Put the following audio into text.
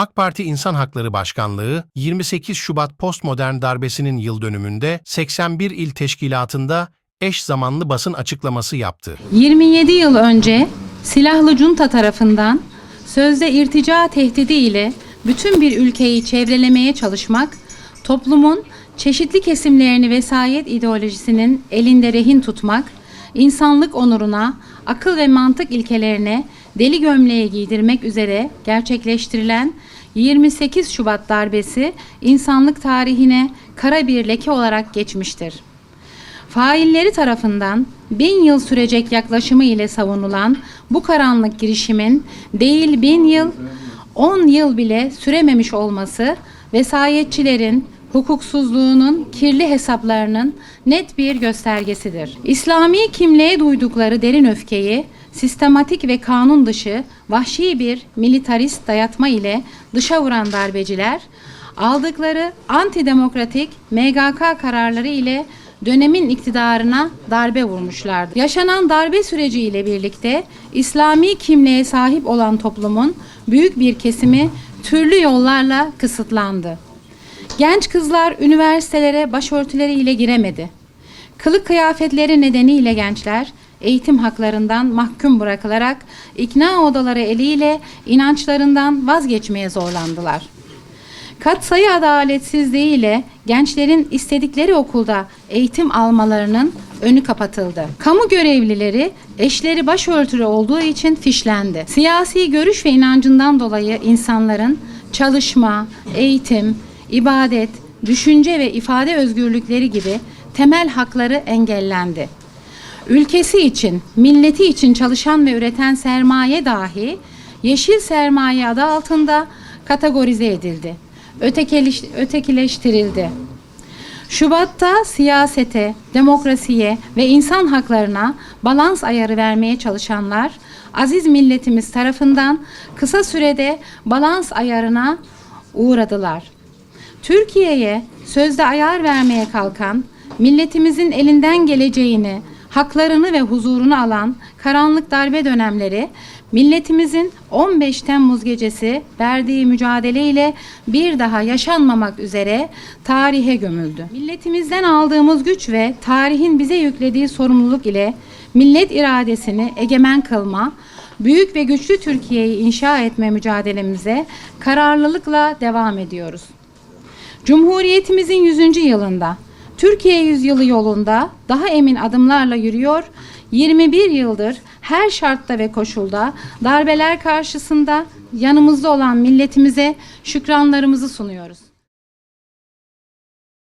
AK Parti İnsan Hakları Başkanlığı 28 Şubat postmodern darbesinin yıl dönümünde 81 il teşkilatında eş zamanlı basın açıklaması yaptı. 27 yıl önce silahlı junta tarafından sözde irtica tehdidi ile bütün bir ülkeyi çevrelemeye çalışmak, toplumun çeşitli kesimlerini vesayet ideolojisinin elinde rehin tutmak, insanlık onuruna, akıl ve mantık ilkelerine deli gömleği giydirmek üzere gerçekleştirilen 28 Şubat darbesi insanlık tarihine kara bir leke olarak geçmiştir. Failleri tarafından bin yıl sürecek yaklaşımı ile savunulan bu karanlık girişimin değil bin yıl, on yıl bile sürememiş olması vesayetçilerin hukuksuzluğunun kirli hesaplarının net bir göstergesidir. İslami kimliğe duydukları derin öfkeyi sistematik ve kanun dışı vahşi bir militarist dayatma ile dışa vuran darbeciler aldıkları antidemokratik MGK kararları ile dönemin iktidarına darbe vurmuşlardı. Yaşanan darbe süreci ile birlikte İslami kimliğe sahip olan toplumun büyük bir kesimi türlü yollarla kısıtlandı. Genç kızlar üniversitelere başörtüleriyle giremedi. Kılık kıyafetleri nedeniyle gençler eğitim haklarından mahkum bırakılarak ikna odaları eliyle inançlarından vazgeçmeye zorlandılar. Katsayı adaletsizliği ile gençlerin istedikleri okulda eğitim almalarının önü kapatıldı. Kamu görevlileri eşleri başörtülü olduğu için fişlendi. Siyasi görüş ve inancından dolayı insanların çalışma, eğitim, ibadet, düşünce ve ifade özgürlükleri gibi temel hakları engellendi. Ülkesi için, milleti için çalışan ve üreten sermaye dahi yeşil sermaye adı altında kategorize edildi. Ötekeleş, ötekileştirildi. Şubat'ta siyasete, demokrasiye ve insan haklarına balans ayarı vermeye çalışanlar aziz milletimiz tarafından kısa sürede balans ayarına uğradılar. Türkiye'ye sözde ayar vermeye kalkan, milletimizin elinden geleceğini, haklarını ve huzurunu alan karanlık darbe dönemleri milletimizin 15 Temmuz gecesi verdiği mücadeleyle bir daha yaşanmamak üzere tarihe gömüldü. Milletimizden aldığımız güç ve tarihin bize yüklediği sorumluluk ile millet iradesini egemen kılma, büyük ve güçlü Türkiye'yi inşa etme mücadelemize kararlılıkla devam ediyoruz. Cumhuriyetimizin 100. yılında Türkiye yüzyılı yolunda daha emin adımlarla yürüyor. 21 yıldır her şartta ve koşulda darbeler karşısında yanımızda olan milletimize şükranlarımızı sunuyoruz.